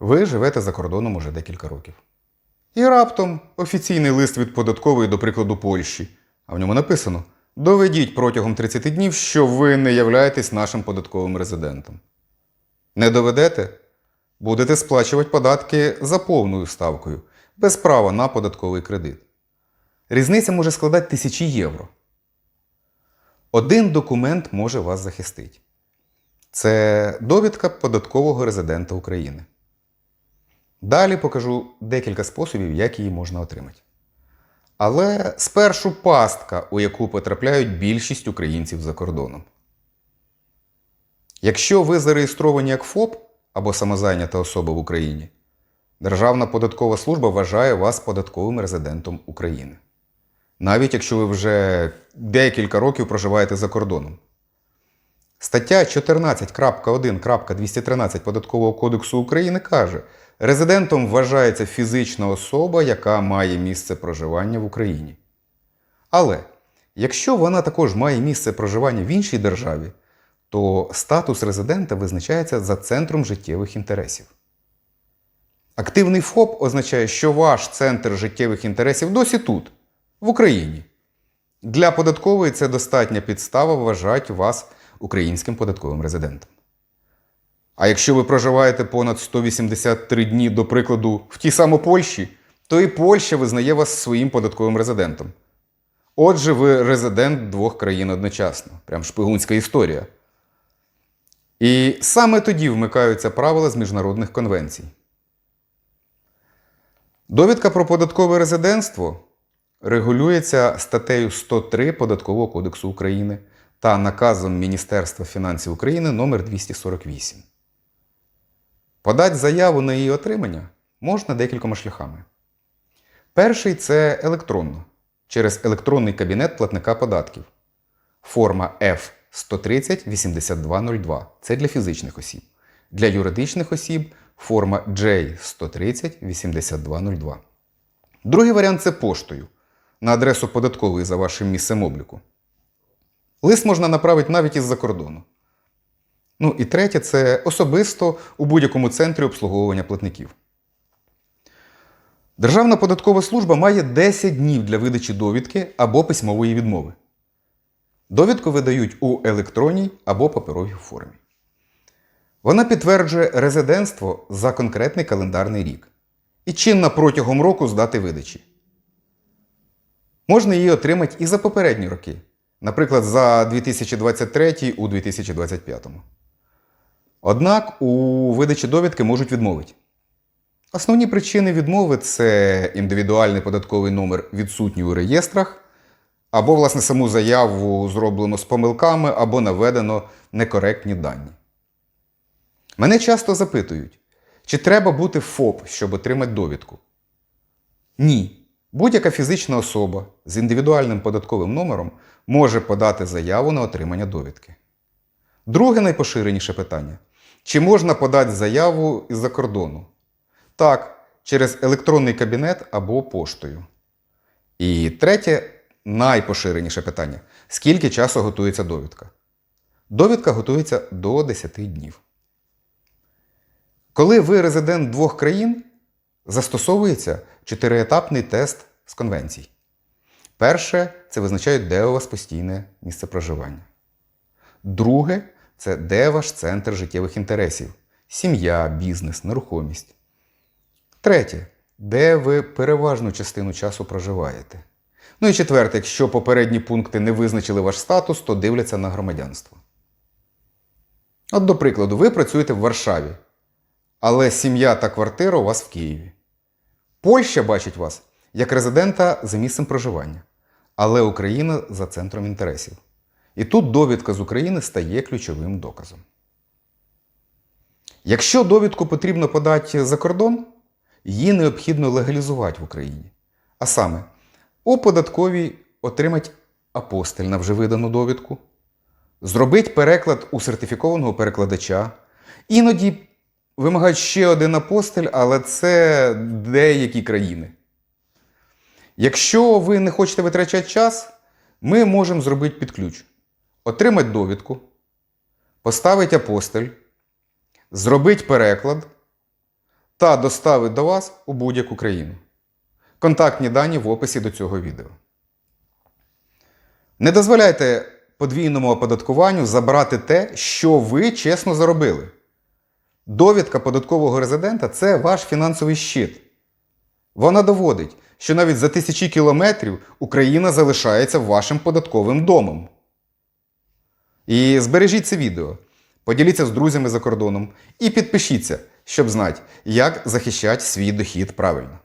Ви живете за кордоном уже декілька років. І раптом офіційний лист від податкової, до прикладу, Польщі. А в ньому написано: доведіть протягом 30 днів, що ви не являєтесь нашим податковим резидентом. Не доведете? Будете сплачувати податки за повною ставкою, без права на податковий кредит. Різниця може складати тисячі євро. Один документ може вас захистити. Це довідка податкового резидента України. Далі покажу декілька способів, як її можна отримати. Але спершу пастка, у яку потрапляють більшість українців за кордоном. Якщо ви зареєстровані як ФОП або самозайнята особа в Україні, Державна податкова служба вважає вас податковим резидентом України. Навіть якщо ви вже декілька років проживаєте за кордоном. Стаття 14.1.213 Податкового кодексу України каже, резидентом вважається фізична особа, яка має місце проживання в Україні. Але якщо вона також має місце проживання в іншій державі, то статус резидента визначається за центром життєвих інтересів. Активний ФОП означає, що ваш центр життєвих інтересів досі тут, в Україні. Для податкової це достатня підстава вважати вас українським податковим резидентом. А якщо ви проживаєте понад 183 дні, до прикладу, в тій самій Польщі, то і Польща визнає вас своїм податковим резидентом. Отже, ви резидент двох країн одночасно. Прям шпигунська історія. І саме тоді вмикаються правила з міжнародних конвенцій. Довідка про податкове резидентство регулюється статтею 103 Податкового кодексу України та наказом Міністерства фінансів України номер 248. Подати заяву на її отримання можна декількома шляхами. Перший це електронно через електронний кабінет платника податків. Форма F130-8202 це для фізичних осіб. Для юридичних осіб форма J130-8202. Другий варіант це поштою на адресу податкової за вашим місцем обліку. Лист можна направити навіть із-за кордону. Ну і третє це особисто у будь-якому центрі обслуговування платників. Державна податкова служба має 10 днів для видачі довідки або письмової відмови. Довідку видають у електронній або паперовій формі. Вона підтверджує резидентство за конкретний календарний рік і чинна протягом року з дати видачі. Можна її отримати і за попередні роки, наприклад, за 2023 у 2025. Однак у видачі довідки можуть відмовити. Основні причини відмови це індивідуальний податковий номер відсутній у реєстрах, або, власне, саму заяву зроблено з помилками, або наведено некоректні дані. Мене часто запитують, чи треба бути ФОП, щоб отримати довідку. Ні. Будь-яка фізична особа з індивідуальним податковим номером може подати заяву на отримання довідки. Друге найпоширеніше питання: чи можна подати заяву із-за кордону? Так, через електронний кабінет або поштою. І третє найпоширеніше питання: скільки часу готується довідка? Довідка готується до 10 днів. Коли ви резидент двох країн, застосовується чотириетапний тест з конвенцій. Перше це визначає, де у вас постійне місце проживання. Друге це де ваш центр життєвих інтересів сім'я, бізнес, нерухомість. Третє де ви переважну частину часу проживаєте. Ну і четверте, якщо попередні пункти не визначили ваш статус, то дивляться на громадянство. От, до прикладу, ви працюєте в Варшаві, але сім'я та квартира у вас в Києві. Польща бачить вас як резидента за місцем проживання, але Україна за центром інтересів. І тут довідка з України стає ключовим доказом. Якщо довідку потрібно подати за кордон, її необхідно легалізувати в Україні. А саме, у податковій отримати апостиль на вже видану довідку, зробити переклад у сертифікованого перекладача, іноді вимагають ще один апостиль, але це деякі країни. Якщо ви не хочете витрачати час, ми можемо зробити під ключ. Отримати довідку, поставити апостиль, зробити переклад, та доставить до вас у будь-яку країну. Контактні дані в описі до цього відео. Не дозволяйте подвійному оподаткуванню забрати те, що ви чесно заробили. Довідка податкового резидента це ваш фінансовий щит. Вона доводить, що навіть за тисячі кілометрів Україна залишається вашим податковим домом. І збережіть це відео, поділіться з друзями за кордоном і підпишіться, щоб знати, як захищати свій дохід правильно.